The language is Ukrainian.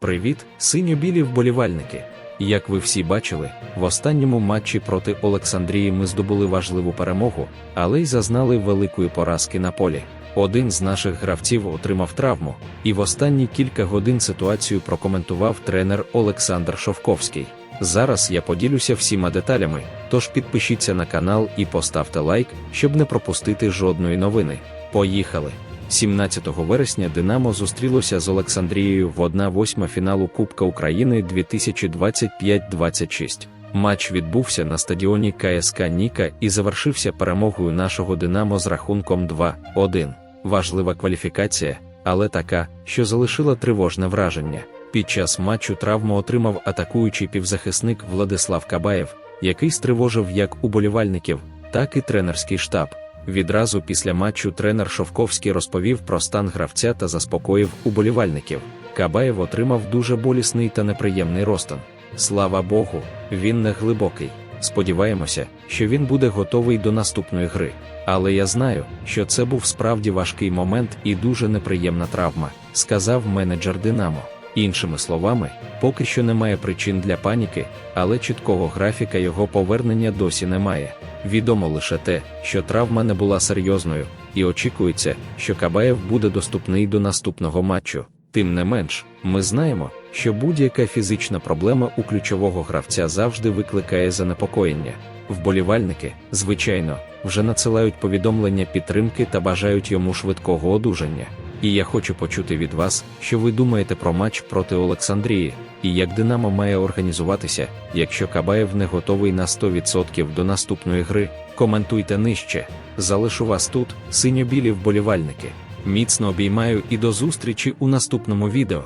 Привіт, синьо-білі вболівальники! Як ви всі бачили, в останньому матчі проти Олександрії ми здобули важливу перемогу, але й зазнали великої поразки на полі. Один з наших гравців отримав травму, і в останні кілька годин ситуацію прокоментував тренер Олександр Шовковський. Зараз я поділюся всіма деталями, тож підпишіться на канал і поставте лайк, щоб не пропустити жодної новини. Поїхали! 17 вересня Динамо зустрілося з Олександрією в 1-8 фіналу Кубка України 2025-26. Матч відбувся на стадіоні КСК Ніка і завершився перемогою нашого Динамо з рахунком 2-1. Важлива кваліфікація, але така, що залишила тривожне враження. Під час матчу травму отримав атакуючий півзахисник Владислав Кабаєв, який стривожив як уболівальників, так і тренерський штаб. Відразу після матчу тренер Шовковський розповів про стан гравця та заспокоїв уболівальників. Кабаєв отримав дуже болісний та неприємний розтин. Слава Богу, він не глибокий. Сподіваємося, що він буде готовий до наступної гри. Але я знаю, що це був справді важкий момент і дуже неприємна травма, сказав менеджер Динамо. Іншими словами, поки що немає причин для паніки, але чіткого графіка його повернення досі немає. Відомо лише те, що травма не була серйозною, і очікується, що Кабаєв буде доступний до наступного матчу. Тим не менш, ми знаємо, що будь-яка фізична проблема у ключового гравця завжди викликає занепокоєння. Вболівальники, звичайно, вже надсилають повідомлення підтримки та бажають йому швидкого одужання. І я хочу почути від вас, що ви думаєте про матч проти Олександрії, і як Динамо має організуватися, якщо Кабаєв не готовий на 100% до наступної гри. Коментуйте нижче. Залишу вас тут, синьо-білі вболівальники. Міцно обіймаю і до зустрічі у наступному відео.